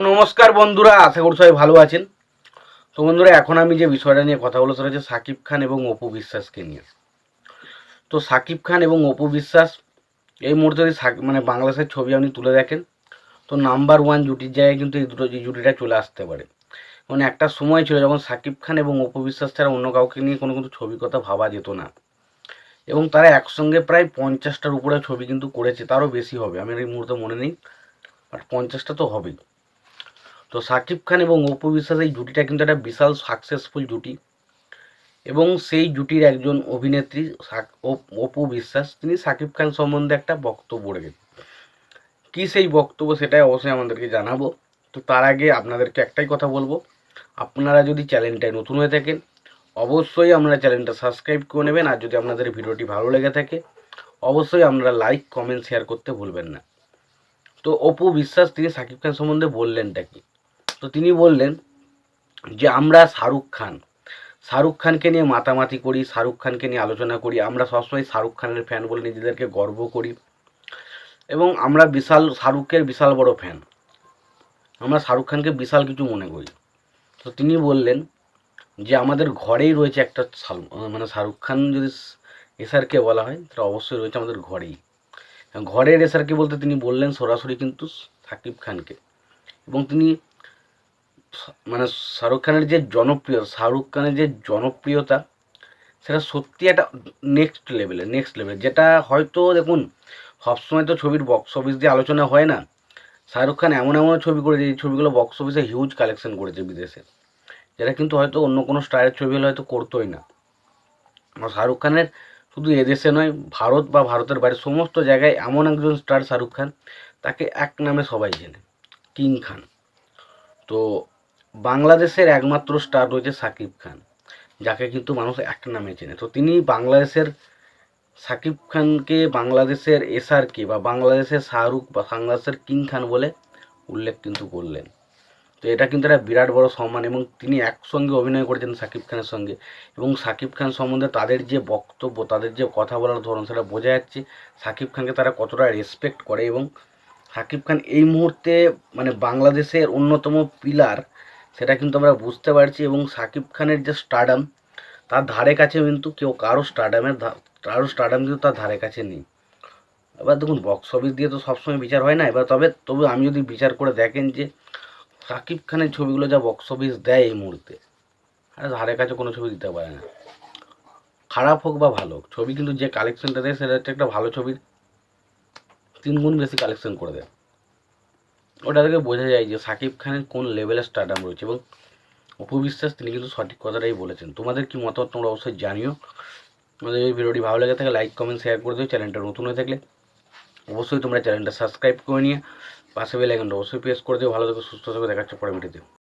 নমস্কার বন্ধুরা, আশা করি সবাই ভালো আছেন। তো বন্ধুরা, এখন আমি যে বিষয়টা নিয়ে কথা বলতে সেটা হচ্ছে সাকিব খান এবং অপু বিশ্বাসকে নিয়ে। তো সাকিব খান এবং অপু বিশ্বাস, এই মুহূর্তে যদি মানে বাংলাদেশের ছবি আপনি তুলে দেখেন, তো নাম্বার ওয়ান জুটির জায়গায় কিন্তু এই দুটো জুটিটা চলে আসতে পারে। মানে একটা সময় ছিল যখন সাকিব খান এবং অপু বিশ্বাস ছাড়া অন্য কাউকে নিয়ে কোনো কিন্তু ছবির কথা ভাবা যেত না। এবং তারা একসঙ্গে প্রায় পঞ্চাশটার উপরে ছবি কিন্তু করেছে, তারও বেশি হবে। আমি এই মুহূর্তে মনে নেই বাট পঞ্চাশটা তো হবেই। তো সাকিব খান এবং অপু বিশ্বাস এই জুটিটা কিন্তু একটা বিশাল সাকসেসফুল জুটি। এবং সেই জুটির একজন অভিনেত্রী অপু বিশ্বাস, তিনি সাকিব খান সম্বন্ধে একটা বক্তব্য রেখেছেন। কী সেই বক্তব্য সেটাই অবশ্যই আমাদেরকে জানাব। তো তার আগে আপনাদেরকে একটাই কথা বলব। আপনারা যদি চ্যানেলটায় নতুন হয়ে থাকেন, অবশ্যই আপনারা চ্যানেলটা সাবস্ক্রাইব করে নেবেন। আর যদি আপনাদের ভিডিওটি ভালো লেগে থাকে, অবশ্যই আপনারা লাইক, কমেন্ট, শেয়ার করতে ভুলবেন না। তো অপু বিশ্বাস, তিনি সাকিব খান সম্বন্ধে বললেনটা কি? তো তিনি বললেন যে, আমরা শাহরুখ খান। শাহরুখ খানকে নিয়ে মাতামাতি করি, শাহরুখ খানকে নিয়ে আলোচনা করি। আমরা সবসময় শাহরুখ খানের ফ্যান বলে নিজেদেরকে গর্ব করি। এবং আমরা বিশাল, শাহরুখের বিশাল বড় ফ্যান আমরা শাহরুখ খানকে বিশাল কিছু মনে করি। তো তিনি বললেন যে, আমাদের ঘরেই রয়েছে একটা মানে শাহরুখ খান যদি এসআরকে বলা হয়, তাহলে অবশ্যই রয়েছে আমাদের ঘরেই। ঘরের এসআরকে বলতে তিনি বললেন সরাসরি কিন্তু সাকিব খানকে। এবং তিনি মানে শাহরুখ খানের যে জনপ্রিয়, শাহরুখ খানের যে জনপ্রিয়তা, সেটা সত্যি একটা নেক্সট লেভেলে নেক্সট লেভেল যেটা হয়তো দেখুন, সবসময় তো ছবির বক্স অফিস দিয়ে আলোচনা হয় না। শাহরুখ খান এমন এমন ছবি করেছে এই ছবিগুলো বক্স অফিসে হিউজ কালেকশন করেছে বিদেশে। যেটা কিন্তু হয়তো অন্য কোনো স্টারের ছবি হলে হয়তো করতোই না। শাহরুখ খানের শুধু এদেশে নয়, ভারত বা ভারতের বাইরে সমস্ত জায়গায় এমন একজন স্টার শাহরুখ খান, তাকে এক নামে সবাই চেনে, কিং খান। তো বাংলাদেশের একমাত্র স্টার রয়েছে সাকিব খান, যাকে কিন্তু মানুষ এক নামে চেনে। তো তিনি বাংলাদেশের সাকিব খানকে বাংলাদেশের এসআরকে বা বাংলাদেশের শাহরুখ বা বাংলাদেশের কিং খান বলে উল্লেখ কিন্তু করলেন। তো এটা কিন্তু একটা বিরাট বড় সম্মান এবং তিনি একসঙ্গে অভিনয় করেছেন সাকিব খানের সঙ্গে এবং সাকিব খান সম্বন্ধে তাদের যে বক্তব্য, তাদের যে কথা বলার ধরন, সেটা বোঝা যাচ্ছে সাকিব খানকে তারা কতটা রেসপেক্ট করে এবং সাকিব খান এই মুহূর্তে মানে বাংলাদেশের অন্যতম পিলার সেটা কিন্তু আমরা বুঝতে পারছি এবং সাকিব খানের যে স্টাডাম তার ধারে কাছে কিন্তু কেউ কারও স্টাডামের কারও স্টাডাম কিন্তু তার ধারে কাছে নেই। এবার দেখুন বক্স অফিস দিয়ে তো সবসময় বিচার হয় না। এবার তবে তবে আমি যদি বিচার করে দেখেন যে সাকিব খানের ছবিগুলো যা বক্স অফিস দেয় এই মুহূর্তে, আর ধারে কাছে কোনো ছবি দিতে পারে না। খারাপ হোক বা ভালো হোক, ছবি কিন্তু যে কালেকশনটা দেয়, সেটা হচ্ছে একটা ভালো ছবির তিন গুণ বেশি কালেকশন করে দেয়। ওটা থেকে বোঝা যায় যে সাকিব খানের কোন লেভেলের স্টারডাম রয়েছে এবং অপু বিশ্বাস তিনি কিন্তু সঠিক কথাটাই বলেছেন। তোমাদের কি মতামত তোমরা অবশ্যই জানিও। তোমাদের এই ভিডিওটি ভালো লেগে থাকে লাইক কমেন্ট শেয়ার করে দিও। চ্যানেলটা নতুন হয়ে থাকলে অবশ্যই তোমরা চ্যানেলটা সাবস্ক্রাইব করে নিয়ে পাশে বেল আইকনটা অবশ্যই প্রেস করে দিও। ভালো থেকে, সুস্থ থেকে, দেখাচ্ছে পরে ভিডিওতে